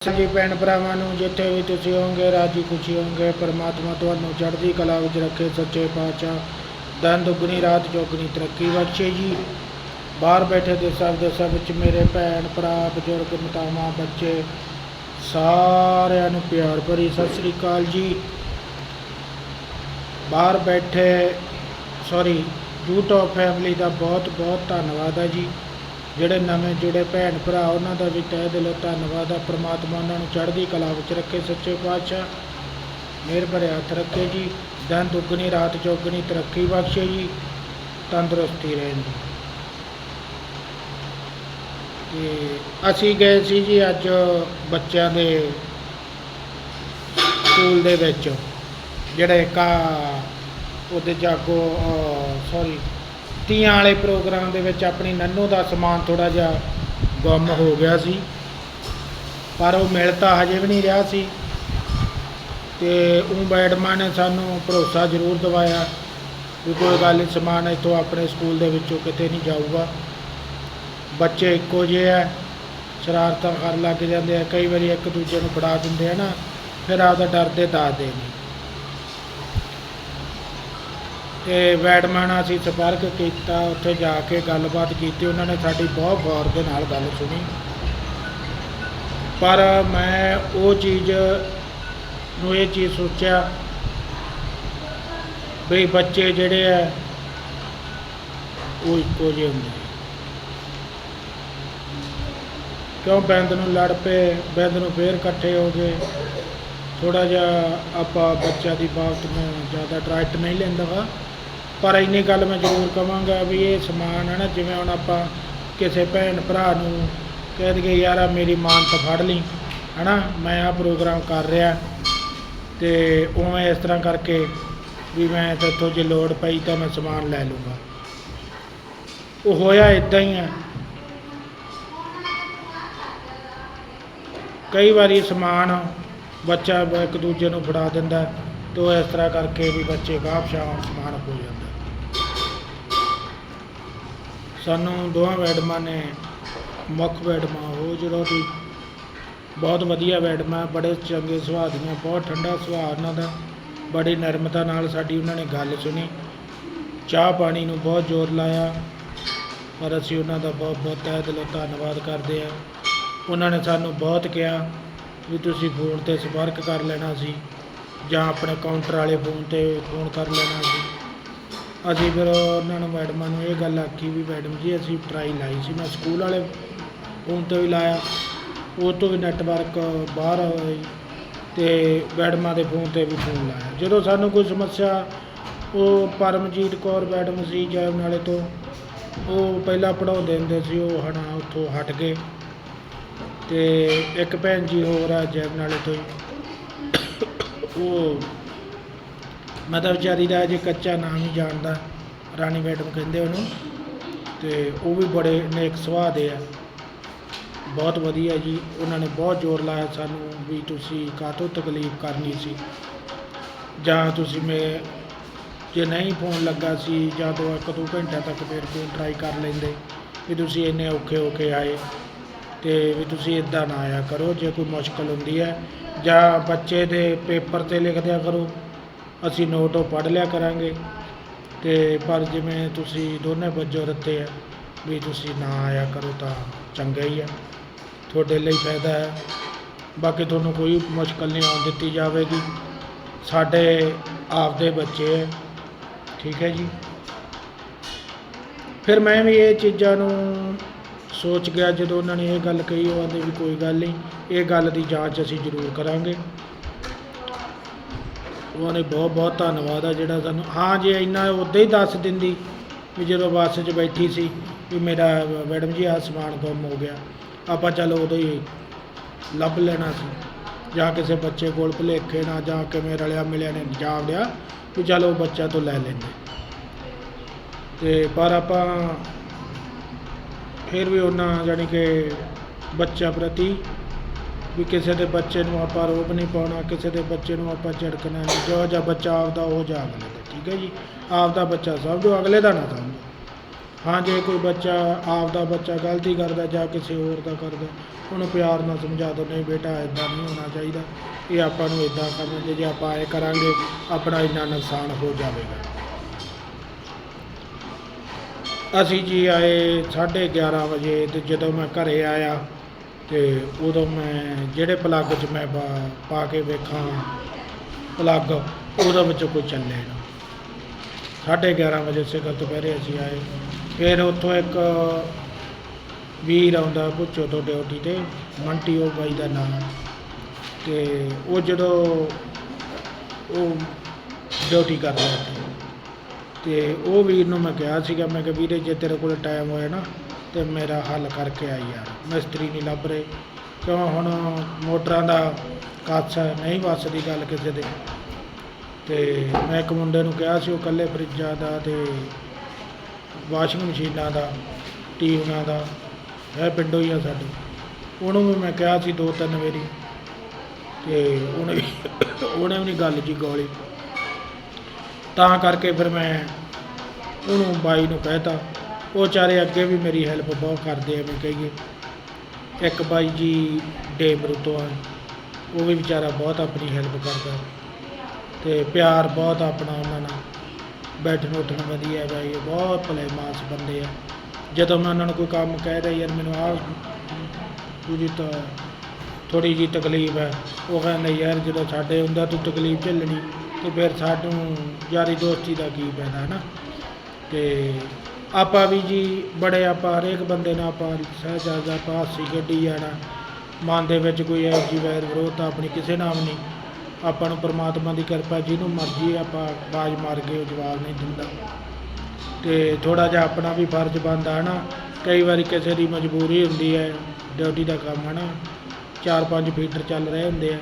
ਸਾਡੀ ਭੈਣ ਭਰਾਵਾਂ ਨੂੰ ਜਿੱਥੇ ਵੀ ਤੁਸੀਂ ਹੋਵੋਗੇ, ਰਾਜੀ ਖੁਸ਼ੀ ਹੋਵੋਗੇ, ਪਰਮਾਤਮਾ ਤੁਹਾਨੂੰ ਚੜ੍ਹਦੀ ਕਲਾ ਵਿੱਚ ਰੱਖੇ, ਸੱਚੇ ਪਾਤਸ਼ਾਹ। ਦਿਨ ਦੁੱਗਣੀ ਰਾਤ ਚੌਗਣੀ ਤਰੱਕੀ ਬਖਸ਼ੇ ਜੀ। ਬਾਹਰ ਬੈਠੇ ਦੇ ਸਭ ਦੇ ਸਭ ਵਿੱਚ ਮੇਰੇ ਭੈਣ ਭਰਾ, ਬਜ਼ੁਰਗ, ਮਾਤਾਵਾਂ, ਬੱਚੇ, ਸਾਰਿਆਂ ਨੂੰ ਪਿਆਰ ਭਰੀ ਸਤਿ ਸ੍ਰੀ ਅਕਾਲ ਜੀ। ਬਾਹਰ ਬੈਠੇ ਸੌਰੀ YouTube ਫੈਮਿਲੀ ਦਾ ਬਹੁਤ ਬਹੁਤ ਧੰਨਵਾਦ ਹੈ ਜੀ। ਜਿਹੜੇ ਨਵੇਂ ਜੁੜੇ ਭੈਣ ਭਰਾ, ਉਹਨਾਂ ਦਾ ਵੀ ਤਹਿ ਦਿਲੋਂ ਧੰਨਵਾਦ ਆ। ਪ੍ਰਮਾਤਮਾ ਉਹਨਾਂ ਨੂੰ ਚੜ੍ਹਦੀ ਕਲਾ ਵਿੱਚ ਰੱਖੇ। ਸੱਚੇ ਪਾਤਸ਼ਾਹ, ਮਿਹਰ ਭਰੇ ਹੱਥ ਰੱਖੇ ਜੀ। ਦਿਨ ਦੁੱਗਣੀ, ਰਾਤ ਚੌਗਣੀ ਤਰੱਕੀ ਬਖਸ਼ੇ ਜੀ। ਤੰਦਰੁਸਤੀ ਰਹਿਣ ਜੀ ਤੇ ਅਸੀਂ ਗਏ ਸੀ ਜੀ ਅੱਜ ਬੱਚਿਆਂ ਦੇ ਸਕੂਲ ਦੇ ਵਿੱਚ। ਜਿਹੜੇ ਕਾ ਉਹਦੇ ਜਾਗੋ ਸੌਰੀ ਤੀਆਂ ਵਾਲੇ ਪ੍ਰੋਗਰਾਮ ਦੇ ਵਿੱਚ ਆਪਣੀ ਨੰਨੂ ਦਾ ਸਮਾਨ ਥੋੜਾ ਜਿਹਾ ਗੁੰਮ ਹੋ ਗਿਆ ਸੀ। ਪਰ ਉਹ ਮਿਲ ਤਾਂ ਹਜੇ ਵੀ ਨਹੀਂ ਰਿਹਾ ਸੀ। ਤੇ ਉਹ ਬੈਡਮਾਂ ਨੇ ਸਾਨੂੰ ਭਰੋਸਾ ਜ਼ਰੂਰ ਦਿਵਾਇਆ ਵੀ ਕੋਈ ਗੱਲ ਨਹੀਂ, ਸਮਾਨ ਇੱਥੋਂ ਆਪਣੇ ਸਕੂਲ ਦੇ ਵਿੱਚੋਂ ਕਿਤੇ ਨਹੀਂ ਜਾਊਗਾ। ਬੱਚੇ ਇੱਕੋ ਜਿਹੇ ਆ, ਸ਼ਰਾਰਤਾਂ ਕਰਨ ਲੱਗ ਜਾਂਦੇ ਆ, ਕਈ ਵਾਰੀ ਇੱਕ ਦੂਜੇ ਨੂੰ ਫੜਾ ਦਿੰਦੇ ਆ ਨਾ, ਫਿਰ ਆਪਦਾ ਡਰਦੇ ਦੱਸਦੇ ਨਹੀਂ ਤੇ ਵੈਡਮੈਨ ਅਸੀਂ ਸੰਪਰਕ ਕੀਤਾ, ਉੱਥੇ ਜਾ ਕੇ ਗੱਲਬਾਤ ਕੀਤੀ, ਉਹਨਾਂ ਨੇ ਸਾਡੀ ਬਹੁਤ ਗੌਰ ਦੇ ਨਾਲ ਗੱਲ ਸੁਣੀ। ਪਰ ਮੈਂ ਉਹ ਚੀਜ਼ ਨੂੰ ਇਹ ਚੀਜ਼ ਸੋਚਿਆ ਵੀ ਬੱਚੇ ਜਿਹੜੇ ਆ, ਉਹ ਇੱਕੋ ਜਿਹੇ ਹੁੰਦੇ ਕਿਉਂ ਬੈਂਦ ਨੂੰ ਲੜ ਪਏ, ਬੈਂਦ ਨੂੰ ਫੇਰ ਇਕੱਠੇ ਹੋ ਗਏ। ਥੋੜਾ ਜਿਹਾ ਆਪਾਂ ਬੱਚਿਆਂ ਦੀ ਬਾਬਤ ਨੂੰ ਜ਼ਿਆਦਾ ਡਰਾਈਟ ਨਹੀਂ ਲੈਂਦਾ ਵਾ ਪਰ ਇੰਨੀ ਗੱਲ ਮੈਂ ਜ਼ਰੂਰ ਕਵਾਂਗਾ ਵੀ ਇਹ ਸਮਾਨ ਹੈ ਨਾ, ਜਿਵੇਂ ਹੁਣ ਆਪਾਂ ਕਿਸੇ ਭੈਣ ਭਰਾ ਨੂੰ ਕਹਿ ਦਈਏ, ਯਾਰ ਆ ਮੇਰੀ ਮਾਨ ਤਾਂ ਫੜ ਲਈ। ਹਨਾ, ਮੈਂ ਆ ਪ੍ਰੋਗਰਾਮ ਕਰ ਰਿਹਾ। ਤੇ ਉਵੇਂ ਇਸ ਤਰ੍ਹਾਂ ਕਰਕੇ ਵੀ ਮੈਂ ਤੇਥੋਂ ਜੇ ਲੋੜ ਪਈ ਤਾਂ ਮੈਂ ਸਮਾਨ ਲੈ ਲੂੰਗਾ ਉਹ ਹੋਇਆ ਇਦਾਂ ਹੀ ਹੈ ਕਈ ਵਾਰੀ ਸਮਾਨ ਬੱਚਾ ਇੱਕ ਦੂਜੇ ਨੂੰ ਫੜਾ ਦਿੰਦਾ। ਤੇ ਇਸ ਤਰ੍ਹਾਂ ਕਰਕੇ ਵੀ ਬੱਚੇ ਗਾਹ ਪਛਾਣ ਸਮਾਨ ਹੋ ਜਾਂਦਾ। ਸਾਨੂੰ ਦੋਹਾਂ ਮੈਡਮਾਂ ਨੇ ਮੁੱਖ ਮੈਡਮਾਂ ਉਹ ਜਿਹੜਾ ਵੀ ਬਹੁਤ ਵਧੀਆ ਮੈਡਮਾਂ ਬੜੇ ਚੰਗੇ ਸੁਭਾਅ ਦੀਆਂ, ਬਹੁਤ ਠੰਡਾ ਸੁਭਾਅ ਉਹਨਾਂ ਦਾ, ਬੜੀ ਨਰਮਤਾ ਨਾਲ ਸਾਡੀ ਉਹਨਾਂ ਨੇ ਗੱਲ ਸੁਣੀ। ਚਾਹ ਪਾਣੀ ਨੂੰ ਬਹੁਤ ਜ਼ੋਰ ਲਾਇਆ, ਪਰ ਅਸੀਂ ਉਹਨਾਂ ਦਾ ਬਹੁਤ ਬਹੁਤ ਤਹਿ ਦਿਲੋਂ ਧੰਨਵਾਦ ਕਰਦੇ ਹਾਂ। ਉਹਨਾਂ ਨੇ ਸਾਨੂੰ ਬਹੁਤ ਕਿਹਾ ਵੀ ਤੁਸੀਂ ਫੋਨ ਤੇ ਸੰਪਰਕ ਕਰ ਲੈਣਾ ਸੀ। ਜਾਂ ਆਪਣੇ ਕਾਊਂਟਰ ਵਾਲੇ ਫੋਨ ਤੇ ਫੋਨ ਕਰ ਲੈਣਾ ਸੀ। ਅਸੀਂ ਫਿਰ ਉਹਨਾਂ ਨੂੰ ਮੈਡਮਾਂ ਨੂੰ ਇਹ ਗੱਲ ਆਖੀ ਵੀ ਮੈਡਮ ਜੀ ਅਸੀਂ ਟਰਾਈ ਲਾਈ ਸੀ। ਮੈਂ ਸਕੂਲ ਵਾਲੇ ਫੋਨ ਤੇ ਵੀ ਲਾਇਆ। ਉਹ ਤੋਂ ਵੀ ਨੈਟਵਰਕ ਬਾਹਰ ਹੋਈ ਤੇ ਮੈਡਮਾਂ ਦੇ ਫੋਨ ਤੇ ਵੀ ਫੋਨ ਲਾਇਆ। ਜਦੋਂ ਸਾਨੂੰ ਕੋਈ ਸਮੱਸਿਆ, ਉਹ ਪਰਮਜੀਤ ਕੌਰ ਮੈਡਮ ਸੀ ਜੈਮ ਨਾਲੇ ਤੋਂ, ਉਹ ਪਹਿਲਾਂ ਪੜਾਉਂਦੇ ਹੁੰਦੇ ਸੀ, ਉਹ ਹਣਾ ਉੱਥੋਂ ਹਟ ਗਏ। ਤੇ ਇੱਕ ਭੈਣ ਜੀ ਹੋਰ ਆ ਜੈਮ ਨਾਲੇ ਤੋਂ ਹੀ। ਉਹ ਮਤਲਬ ਤਾਂ ਵਿਚਾਰੀ ਦਾ ਅਜੇ ਕੱਚਾ ਨਾਮ ਹੀ ਜਾਣਦਾ, ਰਾਣੀ ਮੈਡਮ ਕਹਿੰਦੇ ਉਹਨੂੰ, ਤੇ ਉਹ ਵੀ ਬੜੇ ਨੇਕ ਸੁਭਾਅ ਦੇ ਆ। ਬਹੁਤ ਵਧੀਆ ਜੀ, ਉਹਨਾਂ ਨੇ ਬਹੁਤ ਜ਼ੋਰ ਲਾਇਆ ਸਾਨੂੰ ਵੀ ਤੁਸੀਂ ਕਾਹਤੋਂ ਤਕਲੀਫ ਕਰਨੀ ਸੀ। ਜਾਂ ਤੁਸੀਂ ਮੇ, ਜੇ ਨਹੀਂ ਫੋਨ ਲੱਗਾ ਸੀ, ਜਾਂ ਦੋ ਇੱਕ ਦੋ ਘੰਟਿਆਂ ਤੱਕ ਫਿਰ ਫੋਨ ਟਰਾਈ ਕਰ ਲੈਂਦੇ ਵੀ ਤੁਸੀਂ ਇੰਨੇ ਔਖੇ ਹੋ ਕੇ ਆਏ, ਤੇ ਵੀ ਤੁਸੀਂ ਇਦਾਂ ਨਾ ਆਇਆ ਕਰੋ, ਜੇ ਕੋਈ ਮੁਸ਼ਕਲ ਹੁੰਦੀ ਹੈ ਜਾਂ ਬੱਚੇ ਦੇ ਪੇਪਰ ਤੇ ਲਿਖ ਦਿਆ ਕਰੋ, ਅਸੀਂ ਨੋਟ ਉਹ ਪੜ੍ਹ ਲਿਆ ਕਰਾਂਗੇ। ਅਤੇ ਪਰ ਜਿਵੇਂ ਤੁਸੀਂ ਦੋਨੇ ਬੱਜੋ ਦਿੱਤੇ ਆ, ਵੀ ਤੁਸੀਂ ਨਾ ਆਇਆ ਕਰੋ ਤਾਂ ਚੰਗਾ ਹੀ ਆ। ਤੁਹਾਡੇ ਲਈ ਫਾਇਦਾ ਹੈ। ਬਾਕੀ ਤੁਹਾਨੂੰ ਕੋਈ ਮੁਸ਼ਕਲ ਨਹੀਂ ਆਉਣ ਦਿੱਤੀ ਜਾਵੇਗੀ। ਸਾਡੇ ਆਪਦੇ ਬੱਚੇ ਹੈ ਠੀਕ ਹੈ ਜੀ। ਫਿਰ ਮੈਂ ਵੀ ਇਹ ਚੀਜ਼ਾਂ ਨੂੰ ਸੋਚ ਗਿਆ ਜਦੋਂ ਉਹਨਾਂ ਨੇ ਇਹ ਗੱਲ ਕਹੀ, ਉਹ ਆਂਦੇ ਵੀ ਕੋਈ ਗੱਲ ਨਹੀਂ, ਇਹ ਗੱਲ ਦੀ ਜਾਂਚ ਅਸੀਂ ਜ਼ਰੂਰ ਕਰਾਂਗੇ। ਉਹਨਾਂ ਨੇ ਬਹੁਤ ਬਹੁਤ ਧੰਨਵਾਦ ਆ ਜਿਹੜਾ ਸਾਨੂੰ, ਹਾਂ ਜੇ ਇੰਨਾ ਉਦਾਂ ਹੀ ਦੱਸ ਦਿੰਦੀ ਵੀ ਜਦੋਂ ਬੱਸ 'ਚ ਬੈਠੀ ਸੀ ਵੀ ਮੇਰਾ ਮੈਡਮ ਜੀ, ਆਹ ਸਮਾਨ ਗੁੰਮ ਹੋ ਗਿਆ, ਆਪਾਂ ਚੱਲ ਉਦੋਂ ਹੀ ਲੱਭ ਲੈਣਾ ਸੀ। ਜਾਂ ਕਿਸੇ ਬੱਚੇ ਕੋਲ ਭੁਲੇਖੇ ਨਾ ਜਾਂ ਕਿਵੇਂ ਰਲਿਆ ਮਿਲਿਆ ਨੇ ਜਾ ਲਿਆ ਵੀ ਚੱਲ ਉਹ ਬੱਚਾ ਤੋਂ ਲੈ ਲੈਂਦੇ। ਤੇ ਪਰ ਆਪਾਂ ਫਿਰ ਵੀ ਉਹਨਾਂ ਜਾਣੀ ਕਿ ਬੱਚਾ ਪ੍ਰਤੀ ਵੀ ਕਿਸੇ ਦੇ ਬੱਚੇ ਨੂੰ ਆਪਾਂ ਰੋਬ ਨਹੀਂ ਪਾਉਣਾ, ਕਿਸੇ ਦੇ ਬੱਚੇ ਨੂੰ ਆਪਾਂ ਝਿੜਕਣਾ ਨਹੀਂ, ਜੋ ਜਿਹਾ ਬੱਚਾ ਆਪਦਾ ਉਹ ਜਾ ਅਗਲੇ ਦਾ, ਠੀਕ ਹੈ ਜੀ? ਆਪਦਾ ਬੱਚਾ ਸਮਝੋ ਅਗਲੇ ਦਾ ਨਾ ਸਮਝੋ। ਹਾਂ, ਜੇ ਕੋਈ ਬੱਚਾ ਆਪ ਦਾ ਬੱਚਾ ਗਲਤੀ ਕਰਦਾ ਜਾਂ ਕਿਸੇ ਹੋਰ ਦਾ ਕਰਦਾ, ਉਹਨੂੰ ਪਿਆਰ ਨਾਲ ਸਮਝਾ ਦਿਓ ਨਹੀਂ ਬੇਟਾ ਇਦਾਂ ਨਹੀਂ ਹੋਣਾ ਚਾਹੀਦਾ। ਇਹ ਆਪਾਂ ਨੂੰ ਇਦਾਂ ਕਰਨਾ ਜੇ ਆਪਾਂ ਇਹ ਕਰਾਂਗੇ, ਆਪਣਾ ਇੰਨਾ ਨੁਕਸਾਨ ਹੋ ਜਾਵੇਗਾ। ਅਸੀਂ ਜੀ ਆਏ 11:30 ਵਜੇ ਤੇ ਜਦੋਂ ਮੈਂ ਘਰੇ ਆਇਆ ਤੇ ਉਦੋਂ ਮੈਂ ਜਿਹੜੇ ਪਲੱਗ 'ਚ ਮੈਂ ਪਾ- ਪਾ ਕੇ ਵੇਖਾਂ ਪਲੱਗ, ਉਹਦੇ ਵਿੱਚ ਕੋਈ ਚੱਲੇ ਨਾ। 11:30 ਵਜੇ ਸਿਖਰ ਦੁਪਹਿਰੇ ਅਸੀਂ ਆਏ। ਫਿਰ ਉੱਥੋਂ ਇੱਕ ਵੀਰ ਆਉਂਦਾ ਪੁੱਛੋ ਤੋਂ ਡਿਊਟੀ ਤੇ, ਮੰਟੀ ਉਹ ਬਾਈ ਦਾ ਨਾਮ ਤੇ ਉਹ ਜਦੋਂ ਉਹ ਡਿਊਟੀ ਕਰਦਾ ਰਿਹਾ ਤੇ ਉਹ ਵੀਰ ਨੂੰ ਮੈਂ ਕਿਹਾ ਸੀਗਾ, ਮੈਂ ਕਿਹਾ ਵੀਰੇ ਜੇ ਤੇਰੇ ਕੋਲ ਟਾਈਮ ਹੋਇਆ ਨਾ, ਤੇ ਮੇਰਾ ਹੱਲ ਕਰਕੇ ਆਈ ਯਾਰ। ਮਿਸਤਰੀ ਨਹੀਂ ਲੱਭ ਰਹੇ। ਕਿਉਂ? ਹੁਣ ਮੋਟਰਾਂ ਦਾ ਕੱਚ ਹੈ ਨਹੀਂ ਵੱਸਦੀ ਗੱਲ ਕਿਸੇ ਦੇ। ਤੇ ਮੈਂ ਇੱਕ ਮੁੰਡੇ ਨੂੰ ਕਿਹਾ ਸੀ, ਉਹ ਇਕੱਲੇ ਫਰਿੱਜਾਂ ਦਾ ਤੇ ਵਾਸ਼ਿੰਗ ਮਸ਼ੀਨਾਂ ਦਾ, ਟੀਵੀਆਂ ਦਾ, ਇਹ ਪਿੰਡੋਂ ਹੀ ਆ ਸਾਡੇ। ਉਹਨੂੰ ਵੀ ਮੈਂ ਕਿਹਾ ਸੀ ਦੋ ਤਿੰਨ ਵਾਰੀ। ਤੇ ਉਹਨੇ ਉਹਨੇ ਵੀ ਨਹੀਂ ਗੱਲ ਜੀ ਗੋਲੀ। ਤਾਂ ਕਰਕੇ ਫਿਰ ਮੈਂ ਉਹਨੂੰ ਬਾਈ ਨੂੰ ਕਹਿਤਾ, ਉਹ ਚਾਰੇ ਅੱਗੇ ਵੀ ਮੇਰੀ ਹੈਲਪ ਬਹੁਤ ਕਰਦੇ ਆ ਵੀ ਕਹੀਏ। ਇੱਕ ਬਾਈ ਜੀ ਡੇਮਰੂ ਤੋਂ ਆ, ਉਹ ਵੀ ਵਿਚਾਰਾ ਬਹੁਤ ਆਪਣੀ ਹੈਲਪ ਕਰਦਾ। ਤੇ ਪਿਆਰ ਬਹੁਤ ਆਪਣਾ ਉਹਨਾਂ ਨਾਲ। ਬੈਠਣ ਉੱਠਣ ਵਧੀਆ ਬਾਈ ਇਹ ਬਹੁਤ ਭਲੇ ਮਾਸ ਬੰਦੇ ਆ। ਜਦੋਂ ਮੈਂ ਉਹਨਾਂ ਨੂੰ ਕੋਈ ਕੰਮ ਕਹਿ ਰਿਹਾ, ਯਾਰ ਮੈਨੂੰ ਆਹ ਪੂਰੀ ਤਾਂ ਥੋੜੀ ਜੀ ਤਕਲੀਫ ਹੈ। ਉਹ ਕਹਿੰਦੇ, ਯਾਰ ਜਦੋਂ ਸਾਡੇ ਹੁੰਦਾ ਤੂੰ ਤਕਲੀਫ ਝੱਲਣੀ। ਤੇ ਫਿਰ ਸਾਨੂੰ ਯਾਰੀ ਦੋਸਤੀ ਦਾ ਕੀ ਫਾਇਦਾ ਨਾ ਤੇ ਆਪਾਂ ਵੀ ਜੀ ਬੜੇ ਆਪਾਂ ਹਰੇਕ ਬੰਦੇ ਨਾਲ ਆਪਾਂ ਸਹਿਜਾਦਾ ਆਪਾਂ ਹਾਸੀ ਗੱਡੀ ਜਾਣਾ, ਮਨ ਦੇ ਵਿੱਚ ਕੋਈ ਇਹੋ ਜਿਹੀ ਵੈਰ ਵਿਰੋਧਤਾ ਆਪਣੀ ਕਿਸੇ ਨਾਲ ਵੀ ਨਹੀਂ। ਆਪਾਂ ਨੂੰ ਪਰਮਾਤਮਾ ਦੀ ਕਿਰਪਾ, ਜਿਹਨੂੰ ਮਰਜ਼ੀ ਆਪਾਂ ਬਾਜ ਮਾਰ ਕੇ ਉਹ ਜਵਾਬ ਨਹੀਂ ਦਿੰਦਾ। ਤੇ ਥੋੜਾ ਜਿਹਾ ਆਪਣਾ ਵੀ ਫਰਜ਼ ਬਣਦਾ ਹੈ ਨਾ ਕਈ ਵਾਰੀ ਕਿਸੇ ਦੀ ਮਜਬੂਰੀ ਹੁੰਦੀ ਹੈ, ਡਿਊਟੀ ਦਾ ਕੰਮ ਹੈ ਨਾ ਚਾਰ ਪੰਜ ਫੀਟਰ ਚੱਲ ਰਹੇ ਹੁੰਦੇ ਆ।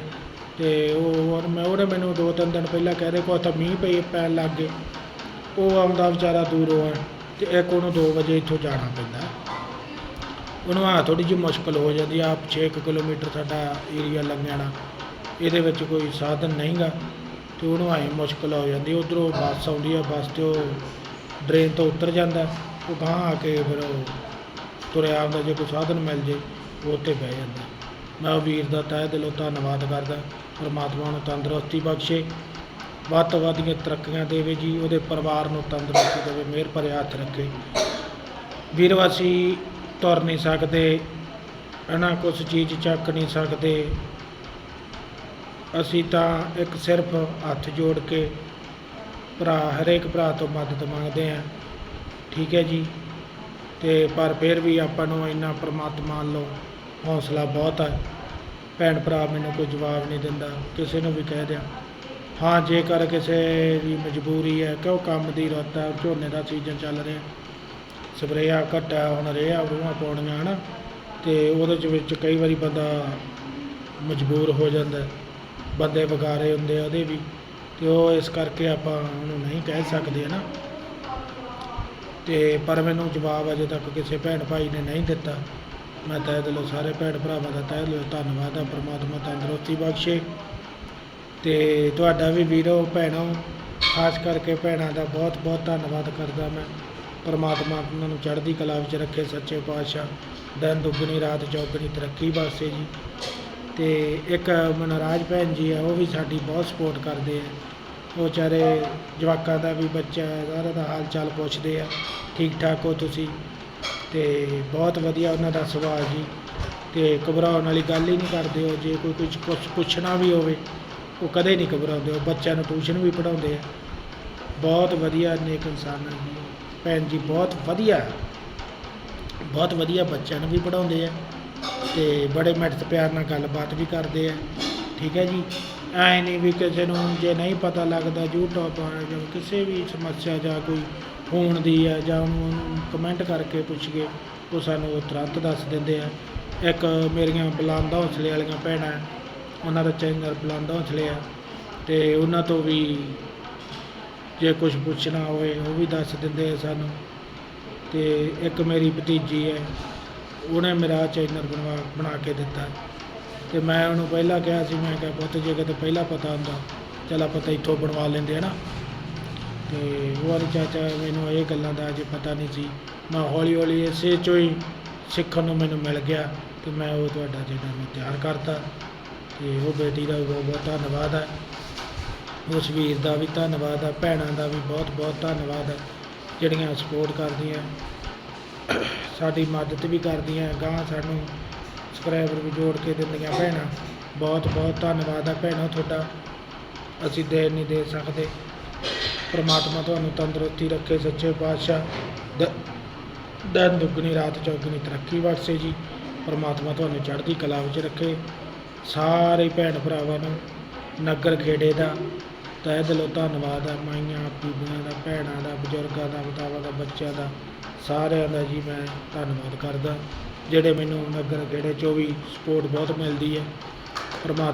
ਤੇ ਉਹ ਔਰ ਮੈਂ ਉਹਨੇ ਮੈਨੂੰ ਦੋ ਤਿੰਨ ਦਿਨ ਪਹਿਲਾਂ ਕਹਿ ਦੇ ਕੋਈ ਤਾਂ ਮੀਂਹ ਪਈ, ਪੈਣ ਲੱਗ ਗਏ। ਉਹ ਆਉਂਦਾ ਵਿਚਾਰਾ ਦੂਰੋਂ ਆ ਤੇ ਇੱਕ ਉਹਨੂੰ 2 ਵਜੇ ਇੱਥੋਂ ਜਾਣਾ ਪੈਂਦਾ। ਉਹਨੂੰ ਆ ਥੋੜੀ ਜਿਹੀ ਮੁਸ਼ਕਲ ਹੋ ਜਾਂਦੀ ਆ ਆਪ 6 ਕਿਲੋਮੀਟਰ ਸਾਡਾ ਏਰੀਆ ਲੰਘਣਾ ਇਹਦੇ ਵਿੱਚ ਕੋਈ ਸਾਧਨ ਨਹੀਂਗਾ। ਤੇ ਉਹਨੂੰ ਆਈ ਮੁਸ਼ਕਲ ਹੋ ਜਾਂਦੀ, ਉਧਰੋਂ ਬੱਸ ਆਉਂਦੀ ਆ, ਬੱਸ ਤੇ ਉਹ ਡਰੇਨ ਤੋਂ ਉਤਰ ਜਾਂਦਾ। ਉਹ ਗਾਂ ਆ ਕੇ ਫਿਰ ਉਹ ਤੁਰਿਆ ਆਉਂਦਾ, ਜੇ ਕੋਈ ਸਾਧਨ ਮਿਲ ਜੇ, ਉਹ ਉੱਤੇ ਬਹਿ ਜਾਂਦਾ। ਮੈਂ ਉਹ ਵੀਰ ਦਾ ਤਹਿ ਦਿਲੋਂ ਧੰਨਵਾਦ ਕਰਦਾ। ਪਰਮਾਤਮਾ ਨੂੰ ਤੰਦਰੁਸਤੀ ਬਖਸ਼ੇ। ਵੱਧ ਤੋਂ ਵੱਧ ਦੀਆਂ ਤਰੱਕੀਆਂ ਦੇਵੇ ਜੀ, ਉਹਦੇ ਪਰਿਵਾਰ ਨੂੰ ਤੰਦਰੁਸਤੀ ਦੇਵੇ, ਮਿਹਰ ਭਰੇ ਹੱਥ ਰੱਖੇ। ਵੀਰਵਾਸੀ ਤੁਰ ਨਹੀਂ ਸਕਦੇ। ਹਨਾ ਕੁਛ ਚੀਜ਼ ਚੱਕ ਨਹੀਂ ਸਕਦੇ। ਅਸੀਂ ਤਾਂ ਇੱਕ ਸਿਰਫ ਹੱਥ ਜੋੜ ਕੇ ਭਰਾ, ਹਰੇਕ ਭਰਾ ਤੋਂ ਮਦਦ ਮੰਗਦੇ ਹਾਂ। ਠੀਕ ਹੈ ਜੀ? ਤੇ ਪਰ ਫਿਰ ਵੀ ਆਪਾਂ ਨੂੰ ਇੰਨਾ ਪ੍ਰਮਾਤਮਾ ਵੱਲੋਂ ਹੌਸਲਾ ਬਹੁਤ ਹੈ ਭੈਣ ਭਰਾ ਮੈਨੂੰ ਕੋਈ ਜਵਾਬ ਨਹੀਂ ਦਿੰਦਾ, ਕਿਸੇ ਨੂੰ ਵੀ ਕਹਿ ਦਿਆਂ। ਹਾਂ, ਜੇਕਰ ਕਿਸੇ ਦੀ ਮਜਬੂਰੀ ਹੈ ਕਿ ਉਹ ਕੰਮ ਦੀ ਰੁੱਤ ਹੈ, ਝੋਨੇ ਦਾ ਸੀਜ਼ਨ ਚੱਲ ਰਿਹਾ। ਸਪਰੇਆ ਘਟਾ ਹੁਣ ਰਿਹਾ ਰੂਹਾਂ ਪਾਉਣੀਆਂ, ਹਨਾ। ਤੇ ਉਹਦੇ ਚ ਵਿੱਚ ਕਈ ਵਾਰੀ ਬੰਦਾ ਮਜਬੂਰ ਹੋ ਜਾਂਦਾ ਬੰਦੇ ਵਗਾਰੇ ਹੁੰਦੇ ਆ ਉਹਦੇ ਵੀ। ਤੇ ਉਹ ਇਸ ਕਰਕੇ ਆਪਾਂ ਉਹਨੂੰ ਨਹੀਂ ਕਹਿ ਸਕਦੇ, ਹਨਾ। ਤੇ ਪਰ ਮੈਨੂੰ ਜਵਾਬ ਅਜੇ ਤੱਕ ਕਿਸੇ ਭੈਣ ਭਾਈ ਨੇ ਨਹੀਂ ਦਿੱਤਾ। ਮੈਂ ਤਹਿ ਦਿਲੋਂ ਸਾਰੇ ਭੈਣ ਭਰਾਵਾਂ ਦਾ ਤਹਿ ਦਿਲੋਂ ਧੰਨਵਾਦ ਆ, ਪ੍ਰਮਾਤਮਾ ਤੰਦਰੁਸਤੀ ਬਖਸ਼ੇ। ਤੇ ਤੁਹਾਡਾ ਵੀ ਵੀਰੋ, ਭੈਣੋ, ਖਾਸ ਕਰਕੇ ਭੈਣਾਂ ਦਾ ਬਹੁਤ ਬਹੁਤ ਧੰਨਵਾਦ ਕਰਦਾ ਮੈਂ। ਪਰਮਾਤਮਾ ਉਹਨਾਂ ਨੂੰ ਚੜ੍ਹਦੀ ਕਲਾ ਵਿੱਚ ਰੱਖੇ ਸੱਚੇ ਪਾਤਸ਼ਾਹ। ਦਿਨ ਦੁੱਗਣੀ, ਰਾਤ ਚੌਗਣੀ, ਤਰੱਕੀ ਵਾਸਤੇ ਜੀ। ਤੇ ਇੱਕ ਮਨਰਾਜ ਭੈਣ ਜੀ ਆ, ਉਹ ਵੀ ਸਾਡੀ ਬਹੁਤ ਸਪੋਰਟ ਕਰਦੇ ਆ। ਉਹ ਵਿਚਾਰੇ ਜਵਾਕਾਂ ਦਾ ਵੀ ਬੱਚਾ ਹੈ ਸਾਰਾ ਦਾ ਹਾਲ ਚਾਲ ਪੁੱਛਦੇ ਆ। ਠੀਕ ਠਾਕ ਹੋ ਤੁਸੀਂ? ਤੇ ਬਹੁਤ ਵਧੀਆ ਉਹਨਾਂ ਦਾ ਸੁਭਾਅ ਜੀ। ਤੇ ਘਬਰਾਉਣ ਵਾਲੀ ਗੱਲ ਹੀ ਨਹੀਂ ਕਰਦੇ ਉਹ, ਜੇ ਕੋਈ ਕੁਝ ਕੁਛ ਪੁੱਛਣਾ ਵੀ ਹੋਵੇ, ਉਹ ਕਦੇ ਨਹੀਂ ਘਬਰਾਉਂਦੇ। ਉਹ ਬੱਚਿਆਂ ਨੂੰ ਟਿਊਸ਼ਨ ਵੀ ਪੜਾਉਂਦੇ ਆ। ਬਹੁਤ ਵਧੀਆ ਨੇਕ ਇਨਸਾਨ ਹੈ ਜੀ। ਭੈਣ ਜੀ, ਬਹੁਤ ਵਧੀਆ। ਬਹੁਤ ਵਧੀਆ ਬੱਚਿਆਂ ਨੂੰ ਵੀ ਪੜਾਉਂਦੇ ਆ ਤੇ ਬੜੇ ਮਿੱਠ ਪਿਆਰ ਨਾਲ ਗੱਲਬਾਤ ਵੀ ਕਰਦੇ ਆ। ਠੀਕ ਹੈ ਜੀ? ਐ ਨਹੀਂ ਵੀ ਕਿਸੇ ਨੂੰ ਜੇ ਨਹੀਂ ਪਤਾ ਲੱਗਦਾ, YouTube ਜਾਂ ਕਿਸੇ ਵੀ ਸਮੱਸਿਆ ਜਾਂ ਕੋਈ ਫੋਨ ਦੀ ਆ ਜਾਂ ਉਹਨੂੰ ਕਮੈਂਟ ਕਰਕੇ ਪੁੱਛ ਕੇ, ਉਹ ਸਾਨੂੰ ਉਹ ਤੁਰੰਤ ਦੱਸ ਦਿੰਦੇ ਆ। ਇੱਕ ਮੇਰੀਆਂ ਬੁਲੰਦਾ ਹੌਸਲੇ ਵਾਲੀਆਂ ਭੈਣਾਂ, ਉਹਨਾਂ ਦਾ ਚੈਨਲ ਬੁਲੰਦ ਹੌਸਲੇ ਆ, ਤੇ ਉਹਨਾਂ ਤੋਂ ਵੀ ਜੇ ਕੁਝ ਪੁੱਛਣਾ ਹੋਵੇ, ਉਹ ਵੀ ਦੱਸ ਦਿੰਦੇ ਆ ਸਾਨੂੰ। ਤੇ ਇੱਕ ਮੇਰੀ ਭਤੀਜੀ ਹੈ, ਉਹਨੇ ਮੇਰਾ ਚੈਨਲ ਬਣਵਾ, ਬਣਾ ਕੇ ਦਿੱਤਾ। ਤੇ ਮੈਂ ਉਹਨੂੰ ਪਹਿਲਾਂ ਕਿਹਾ ਸੀ, ਮੈਂ ਕਿਹਾ, ਪੁੱਤ, ਜੇ ਕਿਤੇ ਪਹਿਲਾਂ ਪਤਾ ਹੁੰਦਾ, ਚੱਲ ਆਪਾਂ ਤਾਂ ਇੱਥੋਂ ਬਣਵਾ ਲੈਂਦੇ ਆ ਨਾ। ਅਤੇ ਉਹ ਵਾਲੀ ਚਾਚਾ ਮੈਨੂੰ ਇਹ ਗੱਲਾਂ ਦਾ ਅਜੇ ਪਤਾ ਨਹੀਂ ਸੀ। ਮੈਂ ਹੌਲੀ ਹੌਲੀ ਇਸੇ 'ਚੋਂ ਹੀ ਸਿੱਖਣ ਨੂੰ ਮੈਨੂੰ ਮਿਲ ਗਿਆ ਅਤੇ ਮੈਂ ਉਹ ਤੁਹਾਡਾ ਜਿਹੜਾ ਮੈਂ ਤਿਆਰ ਕਰਤਾ ਅਤੇ ਉਹ ਬੇਟੀ ਦਾ ਵੀ ਬਹੁਤ ਬਹੁਤ ਧੰਨਵਾਦ ਹੈ। ਉਸ ਵੀਰ ਦਾ ਵੀ ਧੰਨਵਾਦ ਹੈ, ਭੈਣਾਂ ਦਾ ਵੀ ਬਹੁਤ ਬਹੁਤ ਧੰਨਵਾਦ ਹੈ, ਜਿਹੜੀਆਂ ਸਪੋਰਟ ਕਰਦੀਆਂ, ਸਾਡੀ ਮਦਦ ਵੀ ਕਰਦੀਆਂ ਗਾਂ ਸਾਨੂੰ ਸਬਸਕ੍ਰਾਈਬਰ ਵੀ ਜੋੜ ਕੇ ਦਿੰਦੀਆਂ ਭੈਣਾਂ। ਬਹੁਤ ਬਹੁਤ ਧੰਨਵਾਦ ਹੈ ਭੈਣਾਂ ਤੁਹਾਡਾ। ਅਸੀਂ ਦੇ ਨਹੀਂ ਦੇ ਸਕਦੇ। ਪ੍ਰਮਾਤਮਾ ਤੁਹਾਨੂੰ ਤੰਦਰੁਸਤੀ ਰੱਖੇ, ਸੱਚੇ ਪਾਤਸ਼ਾਹ ਦਿਨ ਦੁੱਗਣੀ, ਰਾਤ ਚੌਗਣੀ, ਤਰੱਕੀ ਬਖਸ਼ੇ ਜੀ। ਪ੍ਰਮਾਤਮਾ ਤੁਹਾਨੂੰ ਚੜ੍ਹਦੀ ਕਲਾ ਵਿੱਚ ਰੱਖੇ। ਸਾਰੇ ਭੈਣ ਭਰਾਵਾਂ ਨੂੰ ਨਗਰ ਖੇੜੇ ਦਾ ਤਹਿ ਦਿਲੋਂ ਧੰਨਵਾਦ ਹੈ ਮਾਈਆਂ, ਬੀਬੀਆਂ ਦਾ, ਭੈਣਾਂ ਦਾ, ਬਜ਼ੁਰਗਾਂ ਦਾ, ਮਾਤਾਵਾਂ ਦਾ, ਬੱਚਿਆਂ ਦਾ, ਸਾਰਿਆਂ ਦਾ ਜੀ ਮੈਂ ਧੰਨਵਾਦ ਕਰਦਾ। ਜਿਹੜੇ ਮੈਨੂੰ ਨਗਰ ਖੇੜੇ 'ਚੋਂ ਵੀ ਸਪੋਰਟ ਬਹੁਤ ਮਿਲਦੀ ਹੈ। ਪਰਮਾਤਮਾ